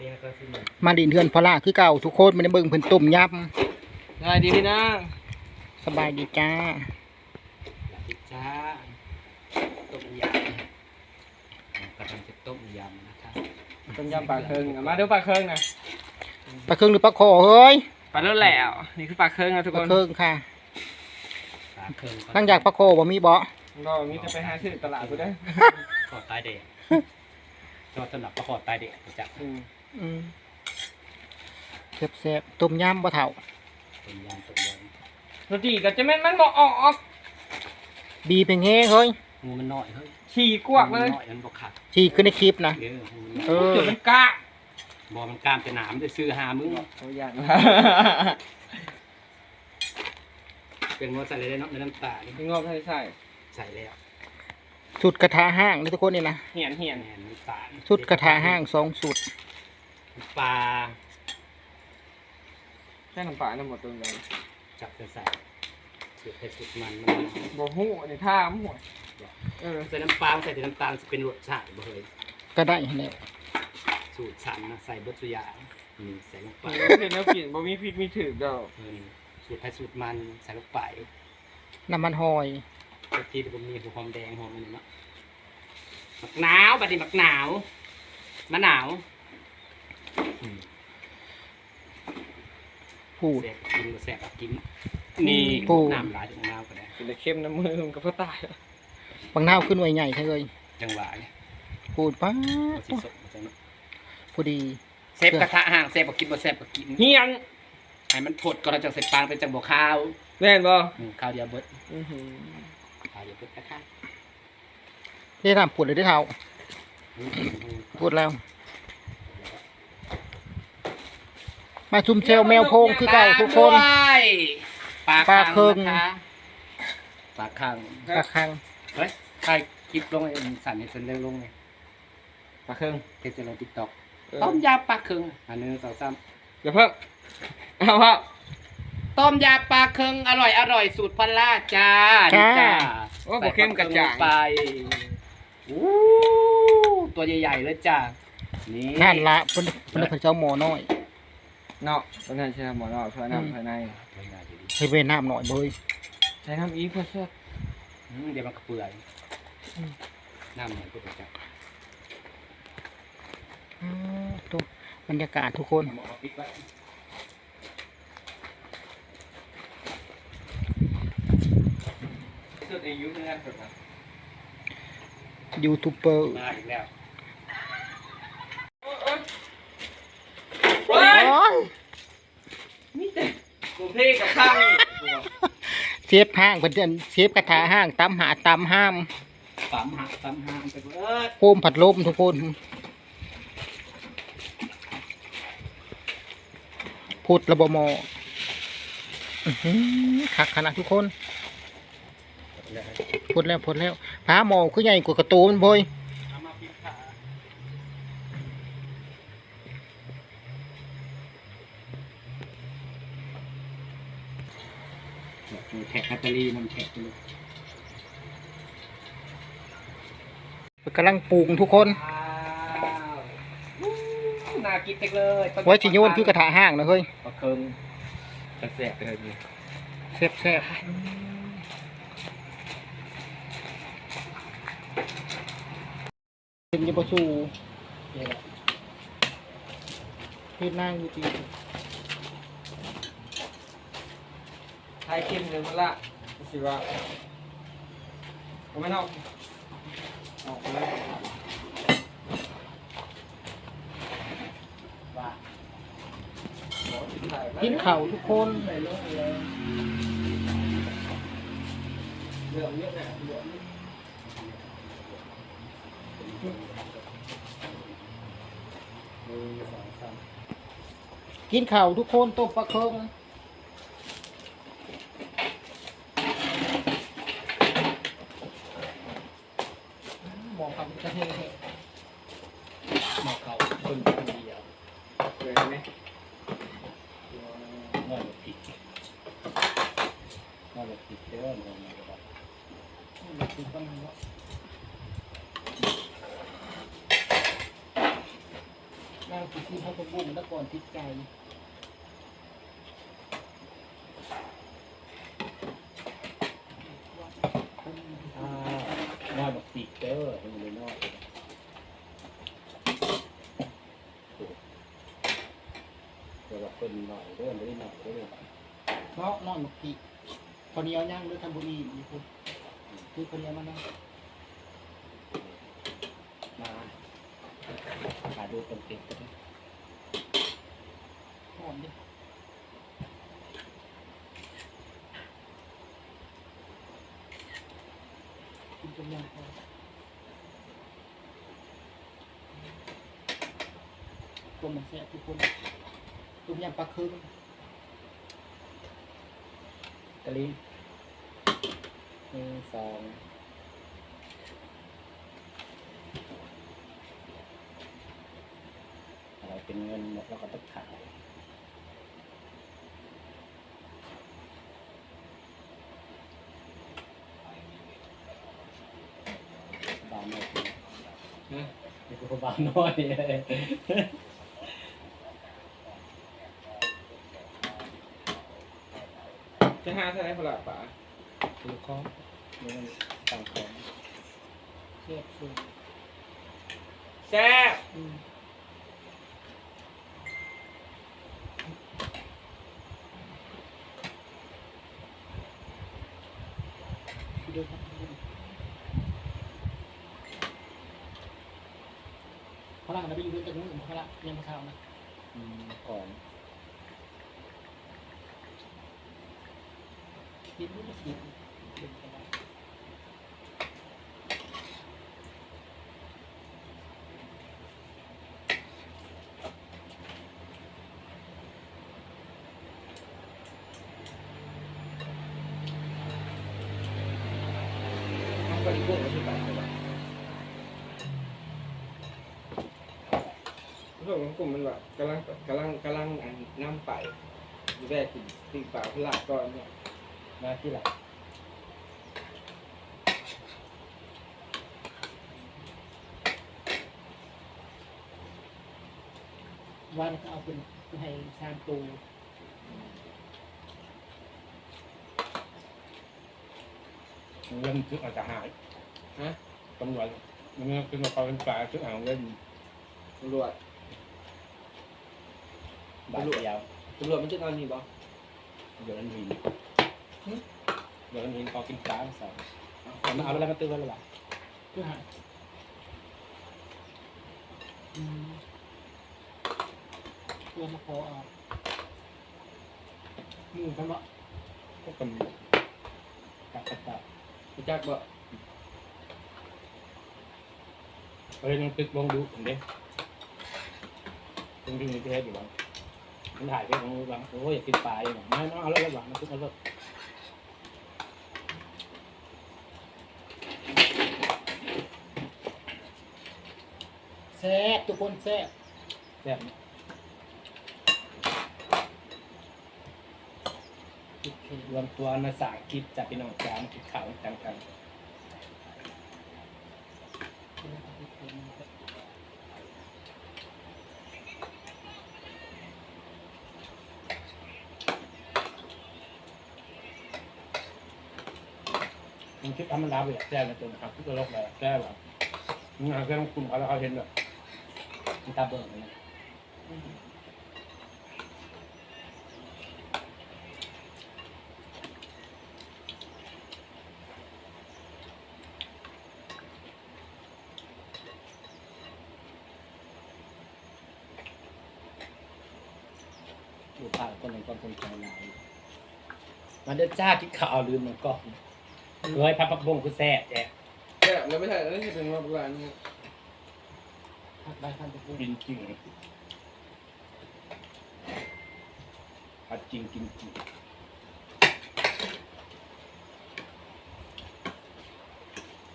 เองก็สิมันมาดินเทือนพอล่าคือเก่าทุกคนมันได้เบิ่งเพิ่นต้มยได้ดีพี่นางำสบายดีจ้าหลับจ้าต้มยำกำลังจะต้มยำนะครับต้มยำปลาเคิงอะมาดูปลาเคิงนะปลาเครื่องหรือปลาคอเฮ้ยปลาเลือดแหลวนี่คือปลาเคิงนะทุกปคลานเครื่องค่ะปลาเคิงหลังจากปลาคอบ่มีบ่ก็มีจะไปหาซื้อตลาดกูได้ขอดตายเด็กจอดสำหรับประขอดตายเด็กจับ อืมอืมแซ่บๆต้มยำบ่เฒ่าต้มยำต้มยรสดีก็จะแม่นมันบอกออกบีเป็นแห้งเฮ้ยำงูมันน้อยเฮ้ยฉี่กวกเลยน้อยมันบอกขาดที่ขึ้นในคลิปนะเอองูมันเอน้อยอจุดมันกล้าบอมันกล้ามจะหนามจะซื้อหามึงตัวอย่างเป็นงวใส่เลยได้เนาะในน้ำตาลพี่งอกให้ใส่ใส่แล้วสุดกระทะห้างนี่ทุกคนนี่นะเหียนเหียนแหนน้ำตาลสุดกระทะห้างสองสุด ปลาแค่น้ำปลาน้ำหมดตรงนี้จับจะใส่สุดเผ็ดสุดมันมันบ่หูนี่ท่ามหัวเออใส่น้ำปลาใส่แต่น้ำตาลจะเป็นรสชาติบ่เลยก็ได้แล้วสูตรฉันนะใส่เบดสุยางนี่ใส่ลงไปเห็นแล้วกินบ่มีพริกมีถือดอกเออสูตรไทยสูตรมันใส่ลงไปน้ำมันหอยกะทิก็มีหัวหอมแดงหอมอันนี้เนาะมักหนาวบัดนี้มักหนาวมะนาว อืมพูดแซ่บกินก็แซ่บกิน นี่ปู น้ำหลายจังนาวก็ได้กินแต่เค็มน้ำมือมันก็พอตายบางนาวขึ้นไว้ใหญ่ใช่เลยจังหวะเนี่ยพูดป้าเอาสิสดมาจังเนาะพอดี เซฟกระทะห่างเซฟบ่กินบ่แซ่บบ่กินเฮียนให้มันถดก่อนแล้วจังใส่ปางเป็นจังบ่ข้าวแม่นบ่อืมข้าวเดียวเบิดอื้อหือข้าวเดียวเบิดนะคะได้ทำพูดเลยได้เท่าอืมพูดแล้ว มาชุมเชลแมวโพงคือเก่าทุกคน ด้วยปลาปลาเคิง นะคะปลาคังกระคังเฮ้ยใครคลิปลงไอ้สั่นให้เซนเร็วลงไงปลาเคิงเพจเซนลงติ๊กต็อกเออต้มยำปลาเคิงอันหนึงสองสามอย่าเพิ่งเอาว่า ต้มยำปลาเคิงอร่อยอร่อยสูตรพันล่าจ้าจ้านี่โอ้บ่เข้มกระจ่าง ใส่ปลาเคิงลงไปอู้ตัวใหญ่ๆเลยจ้านี่นั่นละเพิ่นเพิ่นเพิ่นเจ้าหมอน้อย เนาะตอนนั้นใช่หมอเนาะภายในภายในตัวใหญ่อยู่ดิเฮ้ยเวยน้ำหน่อยเบยใช้น้ำอีกเพื่อสดอืมเดี๋ยวมันก็เปื่อยน้ำหน่อยก็จะอ้าวทุกบรรยากาศทุกคน หมอปิดไว้สดอายุเพื่อนแบบนั้นยูทูบเบอร์มาอีกแล้ว โอ้ยโอ้ยนี่แต่กรุงเทพกับข้างเซฟห้างเพิ่นเดินเซฟกระทะห้างตำหาตำห้ามปั๊มหักปั๊มห้างไปเบิดโคมผัดลมทุกคน พูดระบมออื้อหือคักขนาดทุกคนพูดแล้วพูดแล้วพาหมอคือใหญ่กว่ากระตูมันบอย เอามาปิดขาแท็กแบตเตอ รี่มันแท็กไปเลยกำลังปรุงทุกคนว้าวอู้น่ากินจังเลยไว้ชิโยนคือกระทะห้างนะเฮ้ยปลาเคิงกระแสบเลยนี่แซ่บแซ่บเป็นยาบสูเฮ็ดนั่งอยู่ดีไทยเข้มเลยมันละ สิว่าผมไม่นอกออกเลยกินข้าวทุกคนเหลืองเยอะเลยเหลืองกินข้าวทุกคนต้มปลาเคิงมองคำกระเทย หมอกเขาคนคนเดียว เลยไหม มองแบบผิดมองแบบผิดเด้อมองแบบว่านั่งสิซีเขาตะบุ้งแล้วก่อนติดใจ อ่าน้อยบักติกเด้อเห็นเลยน้อยเดี๋ยวว่าเป็นหน่อยเด้อไม่ได้หน่อยเด้อ เพราะน้อนหมกปีข้าวเหนียวย่างหรือทำบุรีมีคุณคือข้าวเหนียวมานั่งมาขาดูเป็นเก็บกันหอมดิกินจนยังพอตัวมันแซ่บทุกคนต้มยำปลาคึงกะลิงหนึ่งสองอะไรเป็นเงินหมดแล้วก็ต้องขายบานน้อยนะนี่คือบานน้อย จะหาเท่าไหรพนละป่าคือข้อเงินต่างของแซ่บสุดแซ่บอืมคือเดินครับพลังนะไปอยู่ด้วยกันนู้นพลังยังมาข่าวนะอืมก่อน กินรู้สึกกินเดินไปได้น้องก็ดีพวกเราที่ไปใช่ปะพวกของกลุ่มมันแบบกำลังกำลังกำลังอันน้ำไปอยู่แรกกินตีป่าพนละก่อนเนี่ย มาที่หลังวันก็เอาเป็นให้ชามตูเงินคืออาจจะหายฮะตำรวจมันเงินคือมาเขาเป็นปลาคือเอาเงินตำรวจบาทเดียวตำรวจมันจะนอนนี่บ่เดี๋ยวนั้นหิน เดี๋ยวนั้นหินเขากินปลาสองเอามาเอาอะไรมาตื้อไว้หรือเปล่าเพื่อหาอืมเพื่อมาขอเอาหมูกันวะพวกกันกับกระต่ายรู้จักบ่เฮ้ยยังตึกวงดูเห็นดิตึงดึงในประเทศอยู่บ้างมันถ่ายไปของบ้างโอ้ยอยากกินปลาอยู่หน่อยไม่เอาแล้วแล้วหวังมันตึกเอาแล้ว แซ่บทุกคนแซ่บแซ่บโอเครวมตัวมาสางคลิปจากพี่น้องจามาคิดข่าวกันกันมันคิดทำมันรับเลยแซ่บนะจนหักทุกตลกเลยแซ่บแบบงานแซ่บคุณเขาแล้วเขาเห็นแบบ มันตาเบิ่งเลยนะดูภาพคนหนึ่งก็คนใจหลายมันเด้อจ้าคิดข่าวลืมมันก็เฮ้ยพับปักบงคือแซ่บแจ๊แซ่บแล้วไม่ใช่แล้วนี่เป็นว่าโบราณนี่ผัก ได้พันทุกคนกินจริงผัดจริงกินจริง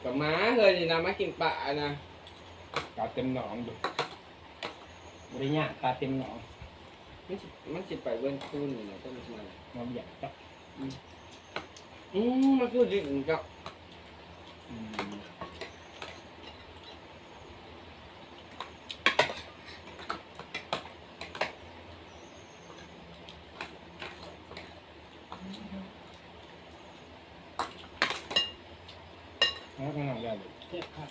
กับม้าเลยนี่นะมากินปลานะกาเต็มหนองอยู่บริญญาปลาเต็มหนองมันสิมันสิไปเบิ้ลคูนนี่นะต้นมันมาเบียดจับอืมมันคือดินกับอืม แล้วก็งานใหญ่เลยเจ็บครับ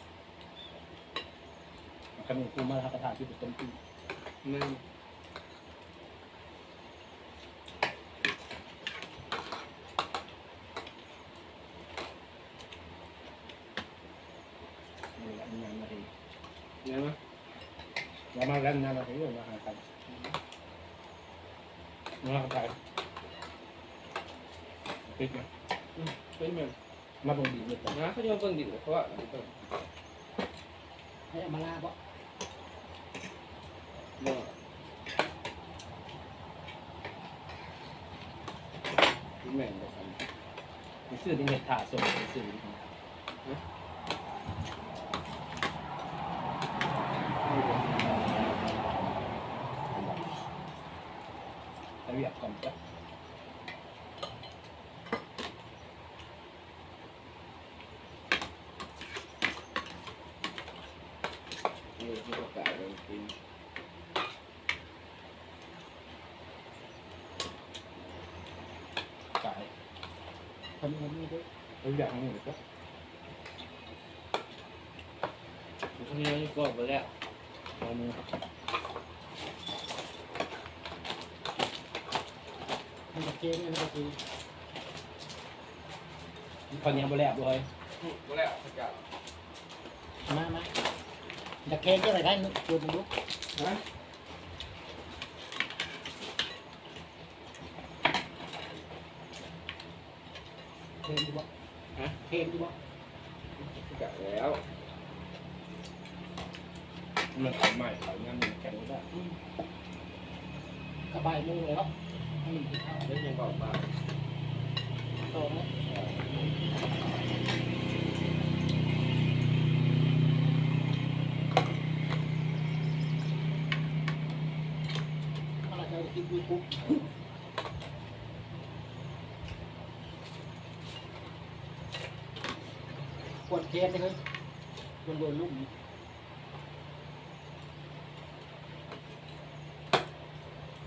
ขนมกูมารับประทานที่เป็นต้มตีแม่นนี่แหละงานมาทีเห็นไหมแล้วมาแล้วงานมาทีเรื่องมาหากันมาไปปิดนะเป็นเหมือน มาบ่งดีเลยจ้ะนะเขาโยนต้นดินเพราะว่าเดี๋ยวต้นให้เอามาลาบ่เนาะแม่นบอกกันมีซื้อที่เห็ดถ่าส่งไปซื้อแต่เรียกก่อนจ้ะ เออที่ประกาศเลยกินจ่ายคนคนนี้ด้วยแล้วอยากให้หนูก็คนนี้ก็ไปแล้วเอามือมันจะเจ๊งมันจะเจ๊งคนยังบ่แลบเลยไปแล้วประกาศมามาจะเค้งก็ไปได้นึกชวนมันลุกฮะเค้งดีบ่ฮะเค้งดีบ่ประกาแล้วมันขา ยใหม่ขายงานมันแข็งไม่ได้กระบายมือเลยเนาะให้มันกินข้าวเดี๋ยวยังบอกมาโตนะอะไรจะคิดดูปุ๊บปวดเคสเลยเฮ้ยโดนโดนลูกนี้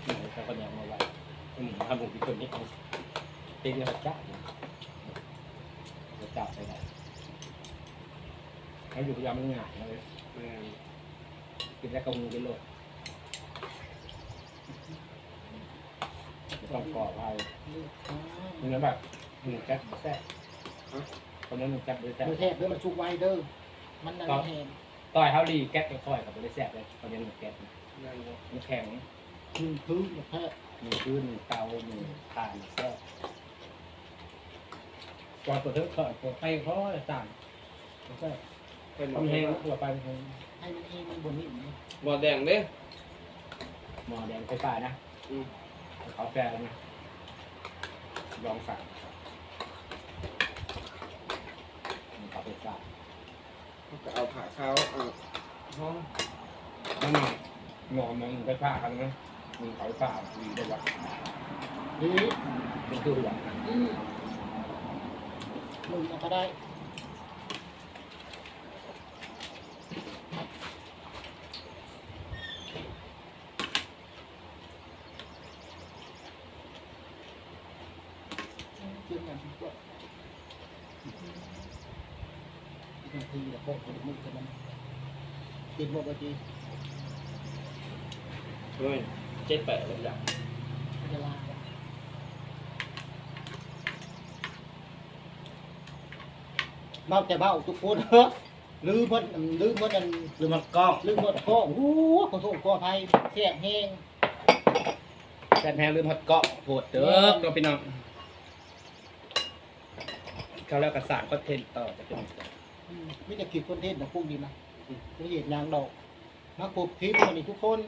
หนูเขาคนยังมาไว้หนูทำผมเป็นคนนี้เอาตีเรียกว่าจ้าจะจับไปไหนเขาอยู่พยายามมันง่ายเลยแม่นกินแล้วก็มือไปโหลดไม่ ต้องก่อไฟอ่าเหมือนแบบหนึ่งแก๊สแซ่บตอนนั้นหนึ่งแก๊สเลยแซ่บมือแทบเด้อมันชุกไวเด้อมันนั่นแทนต่อยเขาลีแก๊สก็ค่อยกับเลยแซ่บเลยตอนนี้หนึ่งแก๊สแม่นบ่มันแข็งหนึ่งพื้นหนึ่งแทบมีพื้นมีเตามีถ่านแซ่บก่อนตัวเท่าก่อนตัวไฟเขาจะต่างแซ่บเป็นทำแห้งตัวไปแห้งให้มันเองมันบนนี้อย่างนี้บ่อแดงเด้หมอแดงไฟฟ้านะอืม เขาแฟนนะลองสั่งเขาไฟฟ้าเขาก็เอาผ้าขาวเอาห้องแล้วนอนนอนมองไฟฟ้ากันนะมึงเขาไฟฟ้าดีได้วะดีมันคือหัวอืมหนึ่งเอาก็ได้เรื่องอย่างที่ว่า บางทีเราพกไปมุกกันมันกินหมดบางทีเฮ้ยเจ็ดแปดเลยจ้ะมันจะลาเมาแต่เบาทุกคนเฮ้อลืมเพิ่นลืมเพิ่นอันหรือมันกล้องลืมเพิ่นก็โอ้โหขอโทษขออภัยเสียแห้งแฟนแพ้ลืมฮอตเกาะโหดเด้อตัวพี่น้องเขาแล้วกระสานก็เทนต่อจะเป็น ไมแต่จะคิดคอนเทนต์นะพวกนี้นะไม่เห็นยางดอกมาครบทีมวันนี้ทุกคน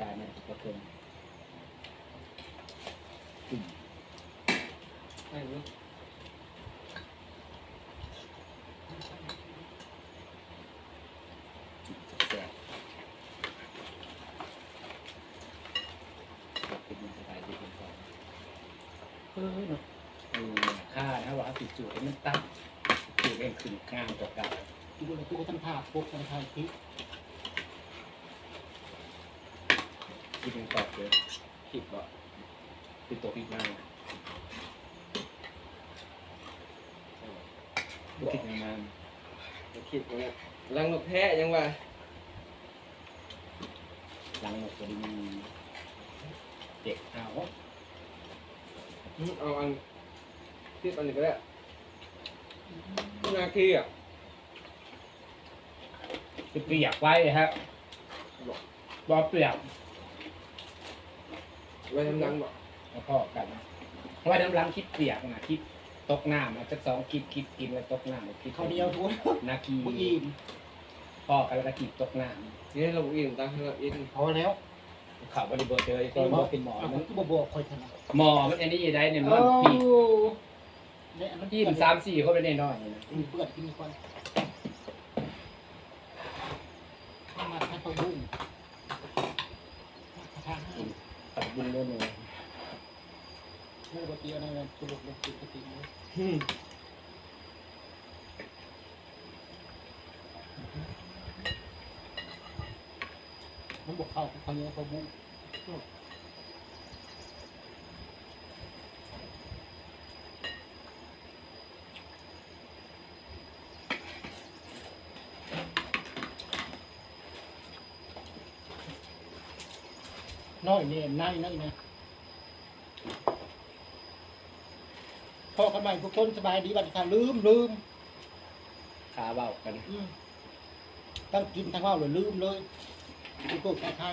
ตายเนี่ยก็เพิ่มใช่ไหม แสบเป็นยังสบายดีเป็นพอเออเนาะเออ ค่านะว่าติดจุดมันตั้งจุดเองขึ้นงามกว่าเก่าทุกคนทุกคนทำท่าพวกทำท่าทีที่เป็นตอบเลยคิดบ่าติดตัวพิษมากบุคิดงานจะคิดว่าเนี่ยลังนกแพ้ยังว่าหลังหมดเป็นเด็กเอา เอาอันคิดอันนี้ก็ได้นาคีอะคือเปียกไว้ครับบอเปียกไว้ทำนังบอกแล้วก็กันเพราะว่าน้ำล้างคิดเปียกนะคิดตกน้ำมันจะสองคิดคิดกินแล้วตกน้ำคิดข้าวเหนียวทุกนาคีบุอิ่มพ่อกันแล้วก็คิดตกน้นี่เราอิ่มตังค์ให้เราอิ่มพอแล้วำ ข่าวบริเบอร์เจอก็บอกเป็นหมอเอามันก็บ่บอกคอยถนัดหมอมันอันนี้ได้เนี่ยมันพี่เนี่ยมันพี่มันสามสี่เขาไปได้น้อยๆนะมีเปื้อนกินก่อนข้ามาให้เขาบุ้งกระทะให้ตัดบุญด้วยหนูไม่ปกติอะไรเลยสรุปเลยปกติเลย อืม มันบอกเข้าเขาเนี้ยเขาบุ้งน้อยเนี่ยนายนั่นนะพ่อกันใหม่ทุกคนสบายดีบัดค่ะลืมลืมขาเบากัน ตั้งกินทั้งว่าเลยลืมเลย กูโกรธใคร